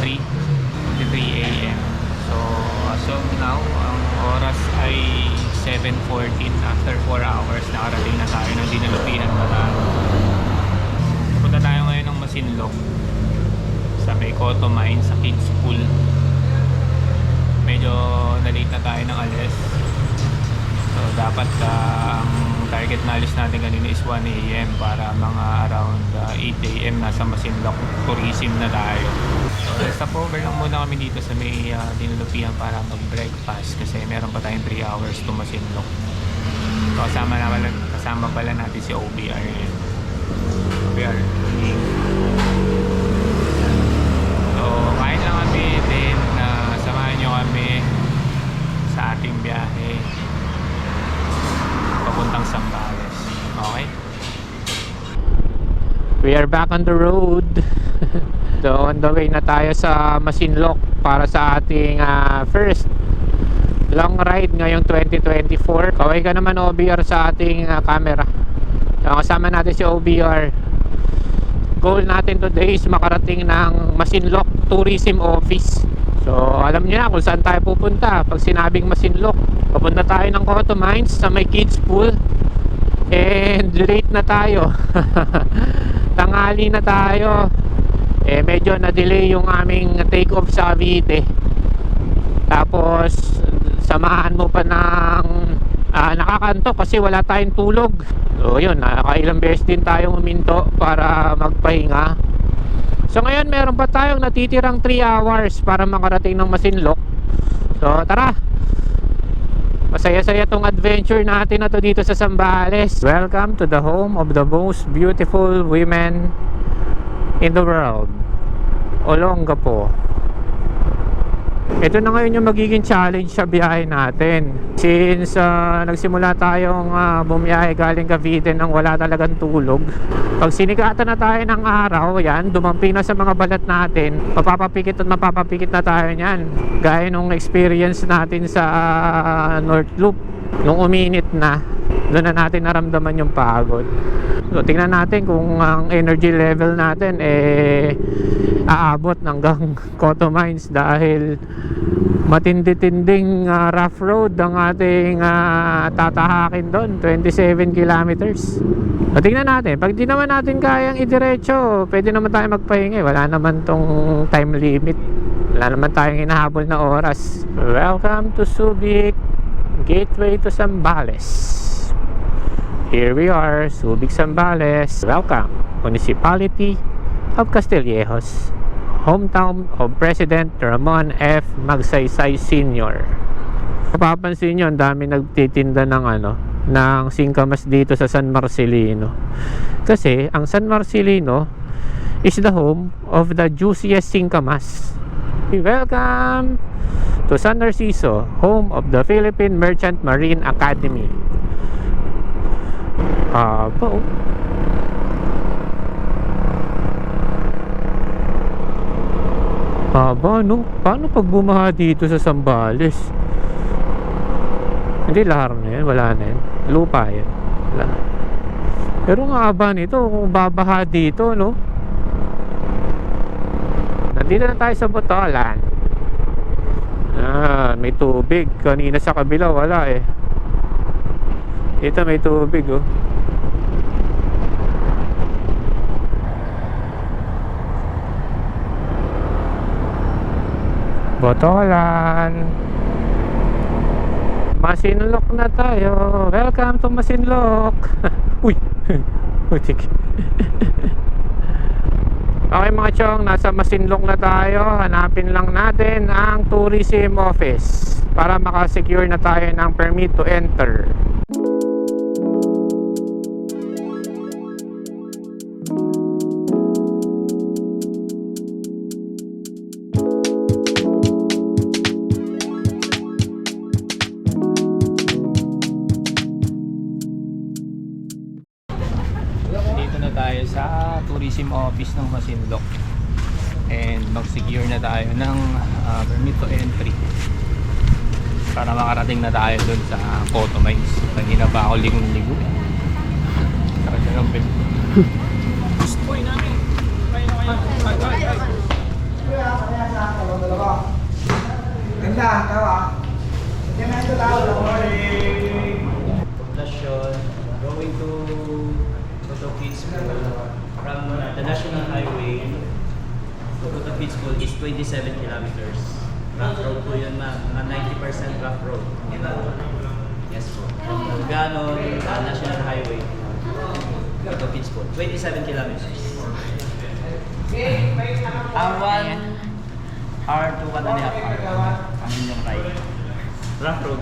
23 23 a.m. So as of now, ang oras ay 7.14 after 4 hours nakarating na tayo ng dinalupihan Bataan. Punta tayo ngayon ng Masinlok sa Mekoto Mine sa Kids School. Medyo nalate na tayo ng alis. So dapat uh, ang target na alis natin kanina is 1 a.m. para mga around uh, 8 a.m. nasa Masinlok tourism na tayo. So stopover lang muna kami dito sa may uh, dinulupihan para mag-breakfast kasi meron pa tayong 3 hours to Masinloc. So kasama, na pala, kasama pala natin si OBR. OBR. So, kain lang kami din na samahan nyo kami sa ating biyahe papuntang Sambales. Okay? We are back on the road. so, on the way na tayo sa Masinloc para sa ating ah, first long ride ngayong 2024. Kaway ka naman OBR sa ating ah, camera. So, kasama natin si OBR goal natin today is makarating ng Masinloc Tourism Office. So, alam niyo na kung saan tayo pupunta. Pag sinabing Masinloc, papunta tayo ng Cotto Mines sa may kids pool. And late na tayo. Tanghali na tayo. Eh, medyo na-delay yung aming take-off sa Cavite. Tapos, samahan mo pa ng ah, nakakanto kasi wala tayong tulog. So yun, nakailang beses din tayong huminto para magpahinga. So ngayon meron pa tayong natitirang 3 hours para makarating ng Masinloc. So tara! Masaya-saya tong adventure natin na to dito sa Sambales. Welcome to the home of the most beautiful women in the world. Olongapo. Ito na ngayon yung magiging challenge sa biyahe natin. Since ah, nagsimula tayong uh, bumiyahe galing Cavite nang wala talagang tulog. Pag sinikatan na tayo ng araw, yan, dumampi na sa mga balat natin, mapapapikit at mapapapikit na tayo niyan. Gaya nung experience natin sa ah, North Loop. Nung uminit na, doon na natin naramdaman yung pagod. So, tingnan natin kung ang energy level natin eh aabot hanggang Cotto Mines dahil matindi-tinding ah, rough road ang ating ah, tatahakin doon 27 kilometers. So, tingnan natin. Pag di naman natin kayang idiretso pwede naman tayo magpahinga eh. wala naman tong time limit. Wala naman tayong hinahabol na oras. Welcome to Subic gateway to Sambales Here we are, Subic Sambales. Welcome, Municipality of Castillejos, hometown of President Ramon F. Magsaysay Sr. Mapapansin nyo, ang dami nagtitinda ng ano, ng singkamas dito sa San Marcelino. Kasi, ang San Marcelino is the home of the juiciest singkamas. Welcome to San Narciso, home of the Philippine Merchant Marine Academy. Haba oh. Haba no? Paano pag bumaha dito sa Sambales? Hindi lahar na yan, wala na yan. Lupa yan. Wala. Pero ang haba nito, kung babaha dito, no? Nandito na tayo sa Botolan. Ah, may tubig. Kanina sa kabila, wala eh. Dito may tubig, oh. Botolan. Masinlok na tayo. Welcome to Masinlok. Uy. Utik. okay mga chong, nasa Masinlok na tayo. Hanapin lang natin ang tourism office para makasecure na tayo ng permit to enter. Nandito na tayo sa tourism office ng Masinloc. And mag-secure na tayo ng ah, permit to entry. Para makarating na tayo dun sa photo mines. Kanina pa ako ligo-ligo. Saka siya ng bed. Gusto ko namin. Na. Ganda, tawa. Yan na ito. Poblacion, going to Cotoquid School from uh, the National Highway to Cotoquid School is 27 kilometers. Rough road po yun ma'am, mga 90% rough road. Yes po. From Ganon, uh, National Highway, Cotoquid School, 27 kilometers. Ang one hour to one and a half hour. Ang inyong ride. Rough road.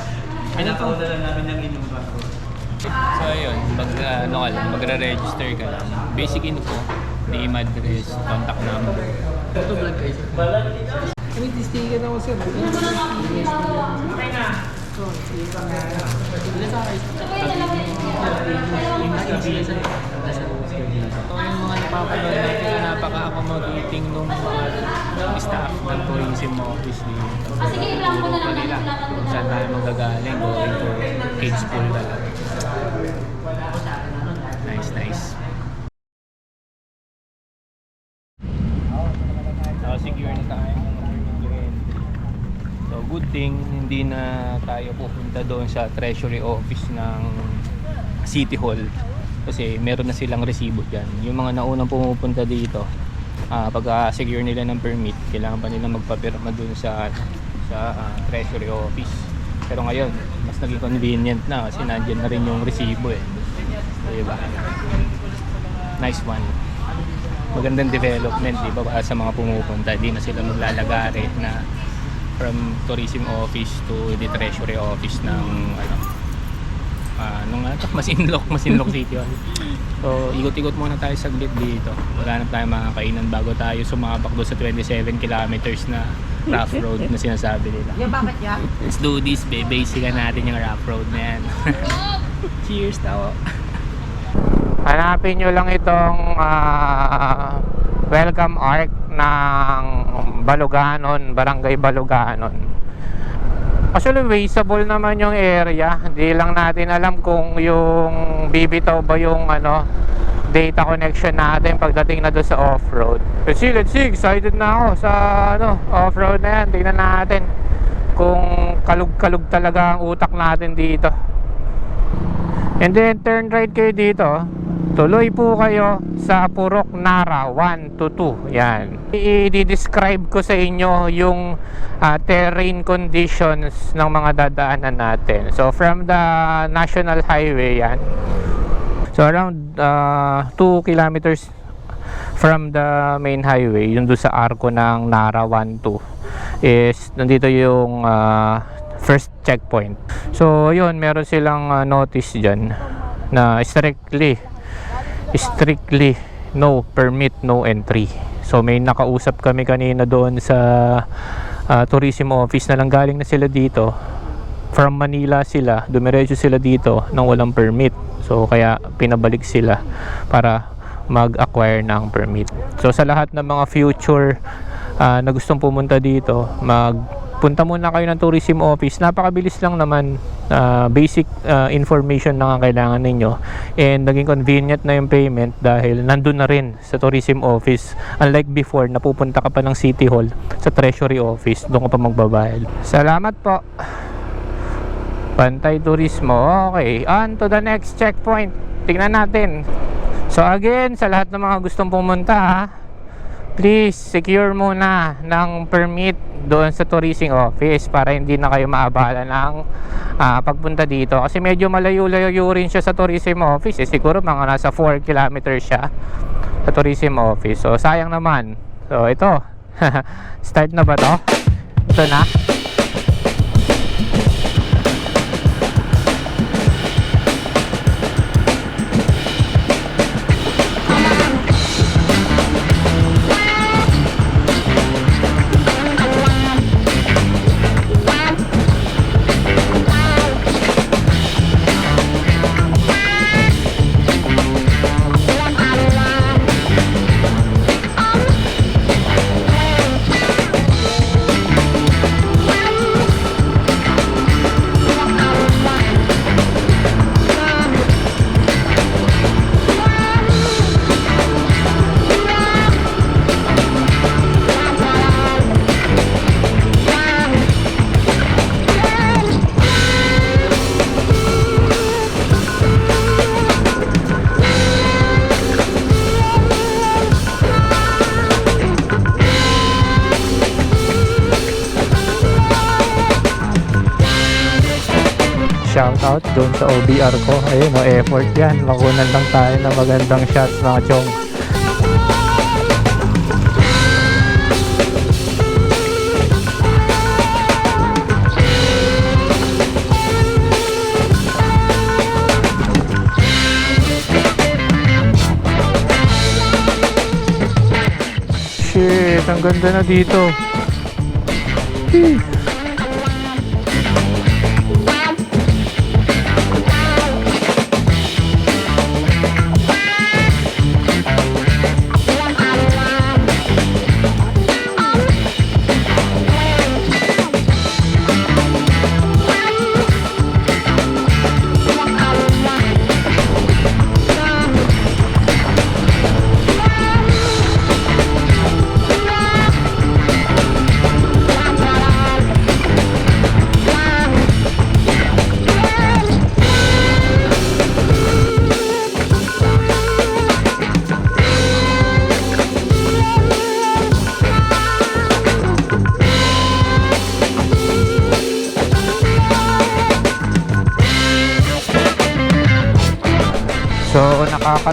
Pinakauna lang namin ng inyong rough road. So ayun, mag, uh, ano ka lang, magre-register ka lang. Basic info, name, address, contact number. Ito vlog guys. Kami tistigan ako sir. Okay na. So, ilan sa guys? Ito yung mga napapanood na napaka-accommodating nung mga staff ng tourism office. Ah, sige, i-blank ko na lang Nila kung na. saan tayo magagaling, going to kids pool talaga. Nice, nice. So, secure na tayo ng permit to entry. So, good thing, hindi na tayo pupunta doon sa treasury office ng City Hall. Kasi meron na silang resibo dyan. Yung mga naunang pumupunta dito, ah pag secure nila ng permit, kailangan pa nila magpapirma doon sa, sa ah, treasury office. Pero ngayon, mas naging convenient na kasi nandiyan na rin yung resibo eh. Diba? Nice one magandang development di ba para sa mga pumupunta di na sila maglalagari na from tourism office to the treasury office ng ano ah nung ano to Masinloc Masinloc City. So ikot-ikot muna tayo saglit dito. Wala na tayong mga kainan bago tayo sumapak doon sa 27 kilometers na rough road na sinasabi nila. Yeah, bakit ya? let's do this babe. Basican natin yung rough road na yan. Cheers tawo Hanapin nyo lang itong ah, welcome arc ng Baluganon, Barangay Baluganon. Actually, wasteable naman yung area. Hindi lang natin alam kung yung bibitaw ba yung ano, data connection natin pagdating na doon sa off-road. Let's see, let's see. Excited na ako sa ano, off-road na yan. Tingnan natin kung kalug-kalug talaga ang utak natin dito. And then turn right kayo dito. Tuloy po kayo sa Purok Nara 1 to 2. Yan. I-describe ko sa inyo yung ah, terrain conditions ng mga dadaanan natin. So from the National Highway yan. So around 2 kilometers from the main highway, yung doon sa arko ng Nara 1 2 is nandito yung ah, first checkpoint. So yun, meron silang ah, notice dyan na strictly strictly no permit, no entry. So may nakausap kami kanina doon sa ah, tourism office na lang galing na sila dito. From Manila sila, dumiretso sila dito nang walang permit. So kaya pinabalik sila para mag-acquire ng permit. So sa lahat ng mga future ah, na gustong pumunta dito, magpunta muna kayo ng tourism office. Napakabilis lang naman. Ah, basic ah, information lang ang kailangan ninyo. And naging convenient na yung payment dahil nandun na rin sa tourism office. Unlike before, napupunta ka pa ng City Hall sa Treasury Office. Doon ka pa magbabayad. Salamat po. Pantay Turismo. Okay. On to the next checkpoint. Tingnan natin. So again, sa lahat ng mga gustong pumunta, ha, please secure muna ng permit doon sa tourism office para hindi na kayo maabala ng ah, pagpunta dito. Kasi medyo malayo-layo rin siya sa tourism office. Eh, siguro mga nasa 4 kilometers siya sa tourism office. So sayang naman. So ito. Start na ba to? Ito na. Out doon sa OBR ko. Ayun, no, effort yan. Makunan lang tayo ng magandang shot mga chong. Shit, ang ganda na dito. So,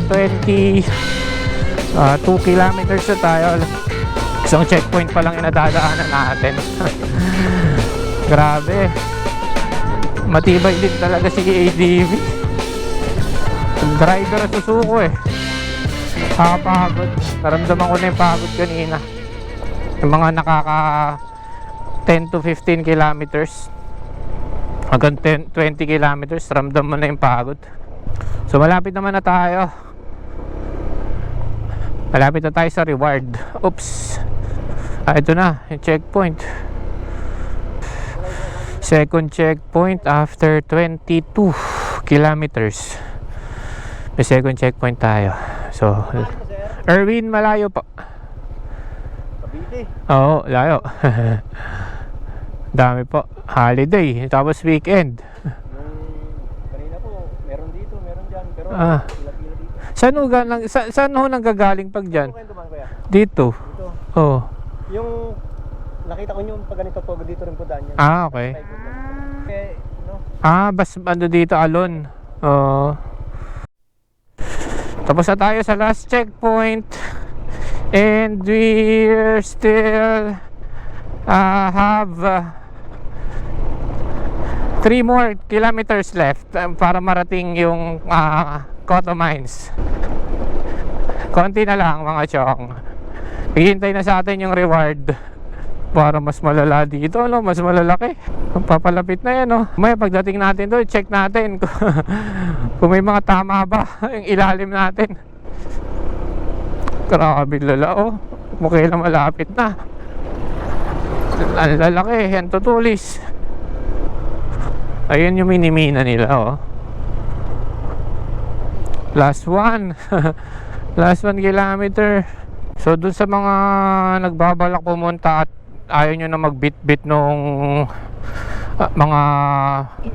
20 ah, 2 kilometers na tayo. Isang checkpoint pa lang yung nadadaanan natin. Grabe. Matibay din talaga si ADV. Driver na susuko eh. Nakakapagod. Naramdaman ko na yung pagod kanina. Yung mga nakaka 10 to 15 kilometers. Hanggang 10, 20 kilometers, ramdam mo na yung pagod. So malapit naman na tayo. Malapit na tayo sa reward. Oops. Ah, ito na, yung checkpoint. Second checkpoint after 22 kilometers. May second checkpoint tayo. So, Erwin, malayo pa. Oo, layo. Dami po. Holiday, tapos weekend. Kanina po, meron dito, meron dyan. Pero Ah. Saan ho, ga- nang- sa, saan ho nanggagaling pag dyan? Kuya? Dito. Dito. Oh. Yung nakita ko yung pag ganito po, dito rin po daan yan. Ah, okay. Eh, no? Ah, bas ano dito alon. Oo. Tapos na tayo sa last checkpoint. And we're still uh, have uh, three more kilometers left uh, para marating yung uh, Koto Mines. Konti na lang mga chong. Hihintay na sa atin yung reward para mas malala dito, no? mas malalaki. Papalapit na yan, no? May pagdating natin doon, check natin kung, may mga tama ba yung ilalim natin. Grabe lala, oh. Mukha lang malapit na. Ang lalaki, yan tutulis. Ayun yung minimina nila, oh. Last one. Last one kilometer. So, dun sa mga nagbabalak pumunta at ayaw nyo na magbit-bit nung ah, mga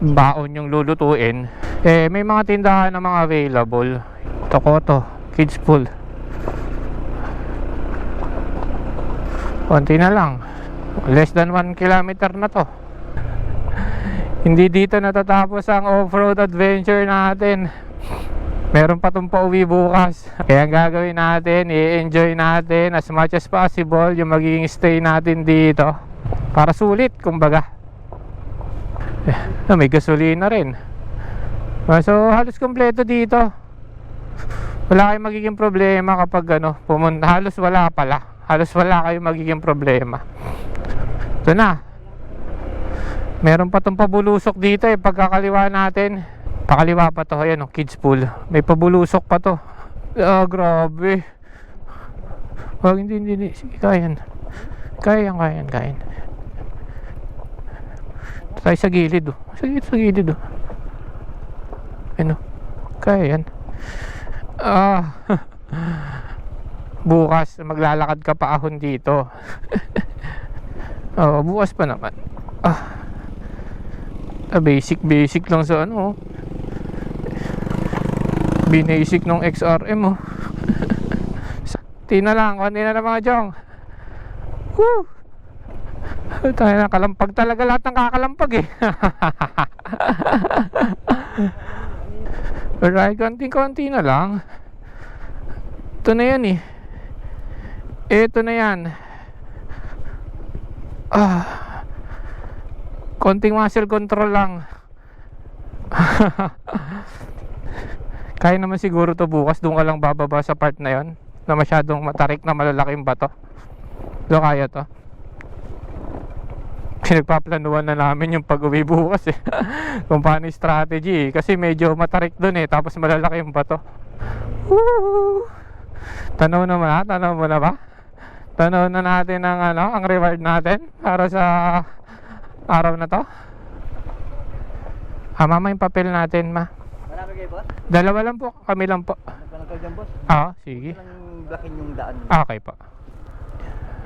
baon yung lulutuin, eh, may mga tindahan na mga available. Ito ko to, kids pool. Konti na lang. Less than 1 kilometer na to. Hindi dito natatapos ang off-road adventure natin. Meron pa itong pauwi bukas. Kaya ang gagawin natin, i-enjoy natin as much as possible yung magiging stay natin dito. Para sulit, kumbaga. Eh, may gasolina rin. Ah, So, halos kompleto dito. Wala kayong magiging problema kapag ano, pumunta. Halos wala pala. Halos wala kayong magiging problema. Ito na. Meron pa tong pabulusok dito eh, pagkakaliwa natin. Pakaliwa pa to, ayan oh, kids pool. May pabulusok pa to. Ah, grabe. Wag, hindi, hindi, hindi. Sige, kaya yan. Kaya yan, kaya yan, kaya yan. Ito tayo sa gilid oh. Sige, sa gilid oh. Ano? Kaya yan. Ah. bukas maglalakad ka pa ahon dito. Oo, bukas pa naman. Ah. Ah, basic basic lang sa ano. oh. Binasic nung XRM oh. Sakti na lang, konti na lang mga jong. Woo! Tayo na kalampag talaga lahat ng kakalampag eh. Pero ay konting-konti na lang. Ito na yan eh. Ito na yan. Ah. Konting muscle control lang. Kaya naman siguro to bukas doon ka lang bababa sa part na yon na masyadong matarik na malalaking bato. Doon kaya to. Pinagpaplanuhan na namin yung pag-uwi bukas eh. Kung paano strategy eh. Kasi medyo matarik doon eh. Tapos malalaki yung bato. Woo! Tanaw naman ha? Tanaw mo na ba? Tanaw na natin ang ano, ang reward natin para sa araw na to. Ah, mama yung papel natin, ma. Marami kayo, boss? Dalawa lang po, kami lang po. Nagpanang kayo dyan, boss? Ah, sige. Walang blockin yung daan. Okay po.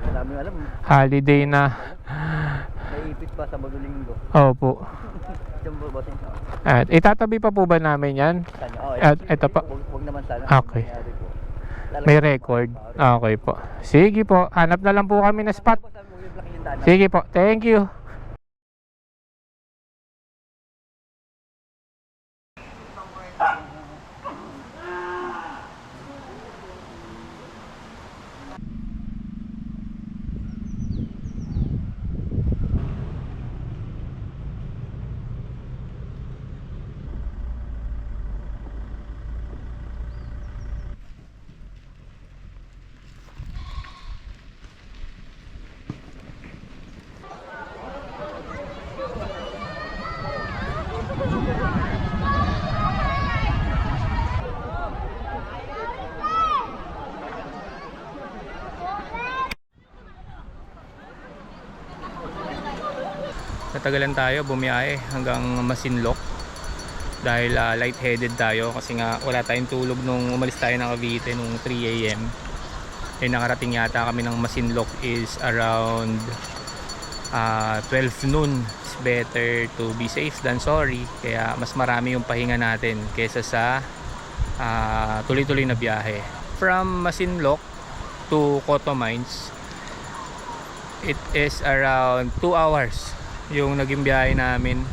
Marami alam. Holiday na. Naipit pa sa magulinggo. Opo. Diyan, boss. At itatabi pa po ba namin yan? Sana. Oh, At- ito pa. Wag, wag naman sana. Okay. Nangyari po. May record. Okay po. Sige po. Hanap na lang po kami na spot. Boss, sabi mo yung blockin yung daan. Sige po. Thank you. Natagalan tayo bumiyahe hanggang Masinloc dahil ah, lightheaded tayo kasi nga wala tayong tulog nung umalis tayo ng Cavite nung 3 a.m. Eh nakarating yata kami ng Masinloc is around ah, 12 noon. It's better to be safe than sorry. Kaya mas marami yung pahinga natin kaysa sa ah, tuloy-tuloy na biyahe. From Masinloc to Coto Mines, it is around 2 hours yung naging biyahe namin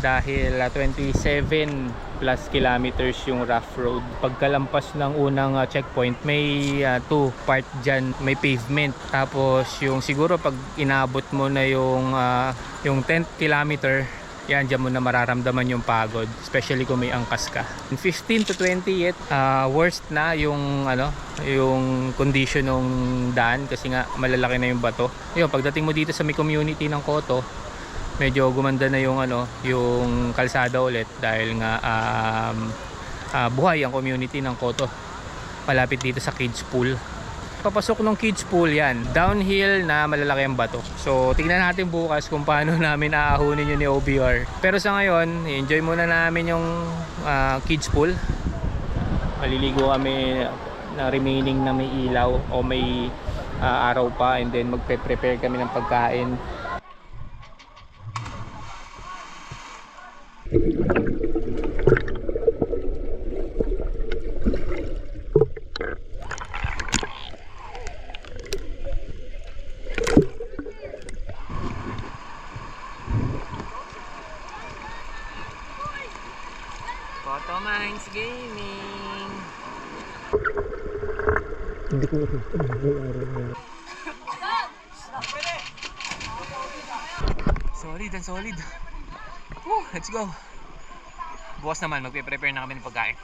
dahil ah, 27 plus kilometers yung rough road. Pagkalampas ng unang ah, checkpoint may ah, two part dyan may pavement. Tapos yung siguro pag inabot mo na yung ah, yung 10th kilometer yan dyan mo na mararamdaman yung pagod especially kung may angkas ka. In 15 to 28 ah, worst na yung ano yung condition ng daan kasi nga malalaki na yung bato. Yun pagdating mo dito sa may community ng Koto medyo gumanda na yung ano yung kalsada ulit dahil nga um, ah, buhay ang community ng Koto. Malapit dito sa kids pool papasok ng kids pool yan. Downhill na malalaki ang bato. So tingnan natin bukas kung paano namin aahunin yun ni OBR pero sa ngayon enjoy muna namin yung ah, kids pool. Maliligo kami na remaining na may ilaw o may ah, araw pa and then magpe-prepare kami ng pagkain Photo Minds Gaming. solid and solid. Woo, let's go. Naman, magpe-prepare na kami ng pagkain.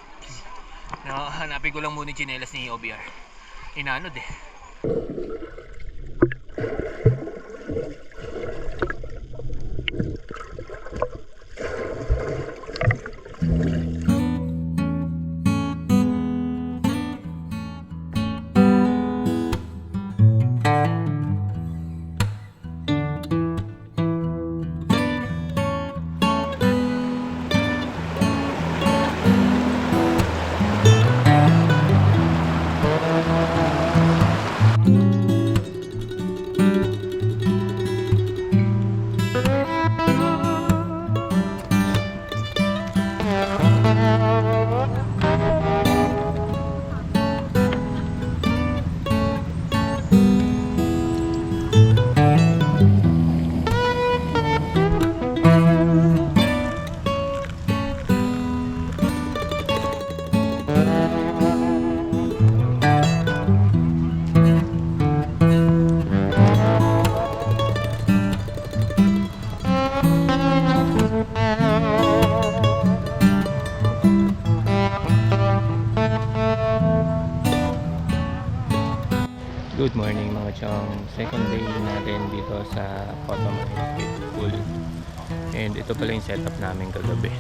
No, hanapin ko lang muna yung chinelas ni OBR. Inanod eh. Sa Cotamay Street Pool. And ito pala yung setup namin kagabi.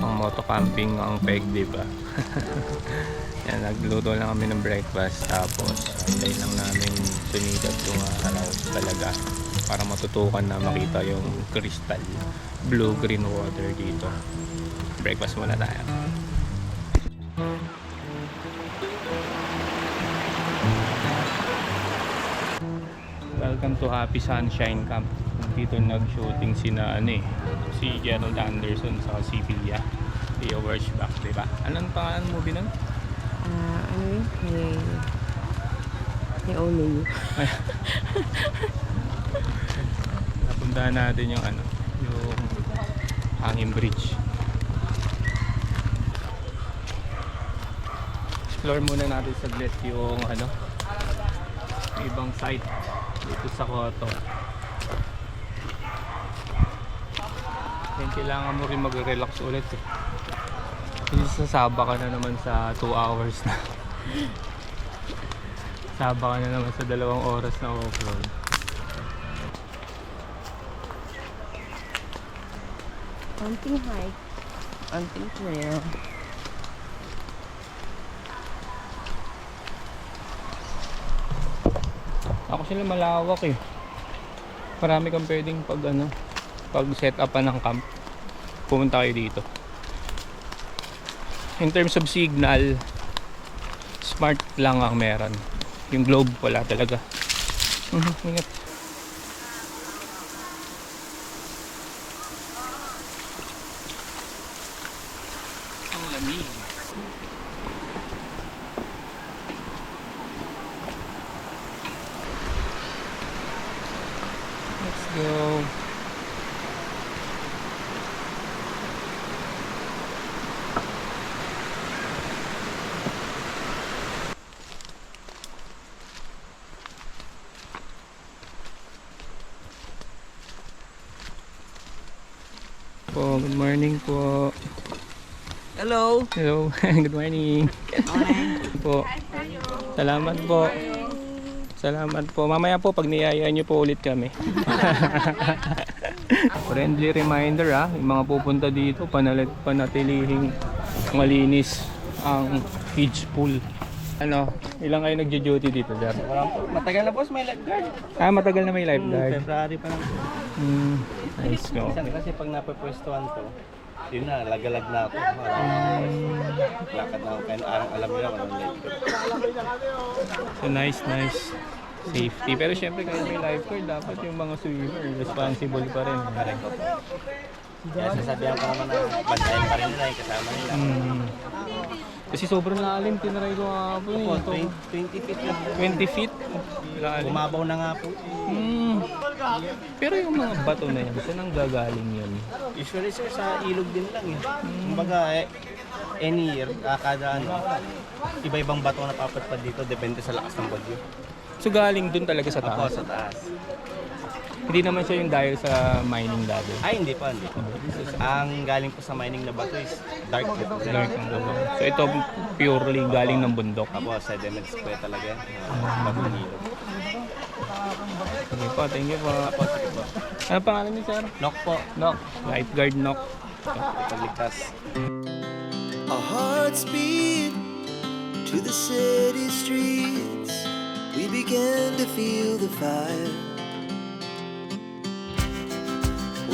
Ang moto camping ang peg, di ba? Yan, nagluto lang kami ng breakfast tapos hintay lang namin sumigat yung araw talaga para matutukan na makita yung crystal blue green water dito. Breakfast muna tayo. Welcome to Happy Sunshine Camp. Dito nag-shooting sina ano eh, si Gerald Anderson sa si Pia. Pia Wershbach, di ba? Anong pangalan mo bilang? Ah, ano yun? May... May only you. Napuntahan natin yung ano, yung hanging bridge. Explore muna natin saglit yung ano, ibang site dito sa Koto. Then kailangan mo rin mag-relax ulit eh. Hindi sasaba ka na naman sa 2 hours na. Saba ka na naman sa dalawang oras na off-road. Konting hike. Konting trail. Ako sila malawak eh. Marami kang pwedeng pag ano, pag set up ng camp, pumunta kayo dito. In terms of signal, smart lang ang meron. Yung globe wala talaga. Mhm, Ingat. Ang lamig. Let's go. Po, good morning po. Hello. Hello, good morning. po. Salamat po. Salamat po. Mamaya po pag niyayaan niyo po ulit kami. Friendly reminder ah, yung mga pupunta dito panalit panatilihing malinis ang kids pool. Ano, ilang kayo nagjo-duty dito, sir? Matagal na boss, may lifeguard. Ah, matagal na may lifeguard. February pa lang. Hmm, nice go. Minsan kasi pag napapwestuhan ko, yun na, lagalag na ako. Pwesto. Lakad na ako. Kaya arang alam nila, walang lifeguard. So nice, nice. Safety. Pero syempre kahit may lifeguard, dapat yung mga swimmer responsible pa rin. Correct. Kaya sasabihan ko naman na bantayan pa rin nila yung kasama nila. Hmm. Kasi sobrang lalim, tinaray ko nga po eh. Opo, Ito, 20, 20 feet po. 20 feet. Lalim. Bumabaw na nga po. Hmm. Pero yung mga bato na yan, saan ang gagaling yun? Usually sir, sa ilog din lang eh. Kumbaga, eh, any year, ah, kada ano, iba-ibang bato na papatpad dito, depende sa lakas ng bagyo. So galing dun talaga sa Ako taas. sa taas. Hindi naman siya yung dahil sa mining dati. Ay, hindi pa, hindi pa. Ang galing po sa mining na bato is dark po. Dark dugo. So ito purely galing ng bundok. Apo, sediments po yan talaga. yan. Bago ng ilog. Sige po, thank you po. Ano pangalan niyo, sir? Knock po. Nok. Lifeguard Nok. Ipagligtas. Our hearts beat to the city streets. We began to feel the fire.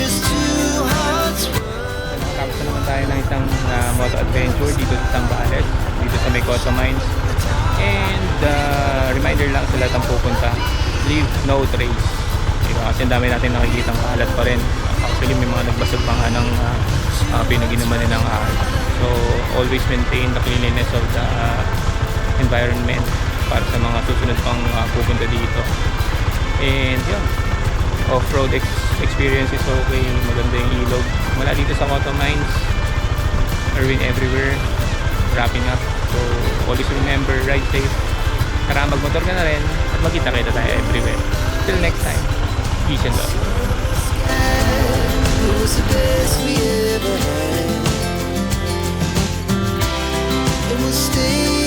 Just two hearts run. Tapos na naman tayo ng isang uh, moto adventure dito sa Zambales, dito sa may Costa Mines. And uh, reminder lang sa lahat ng pupunta, leave no trace. Diba? Kasi ang dami natin nakikita kalat pa rin. Actually may mga nagbasag pa nga ng uh, uh, pinaginuman nilang ahal. So always maintain the cleanliness of the uh, environment para sa mga susunod pang uh, pupunta dito. And yun, off-road ex- experience is okay. Maganda yung ilog. Mula dito sa Coto Mines, Erwin everywhere. Wrapping up. So, always remember, ride safe. Tara, magmotor ka na rin at magkita-kita tayo everywhere. Till next time, peace and love. Was the best we ever had. And we'll stay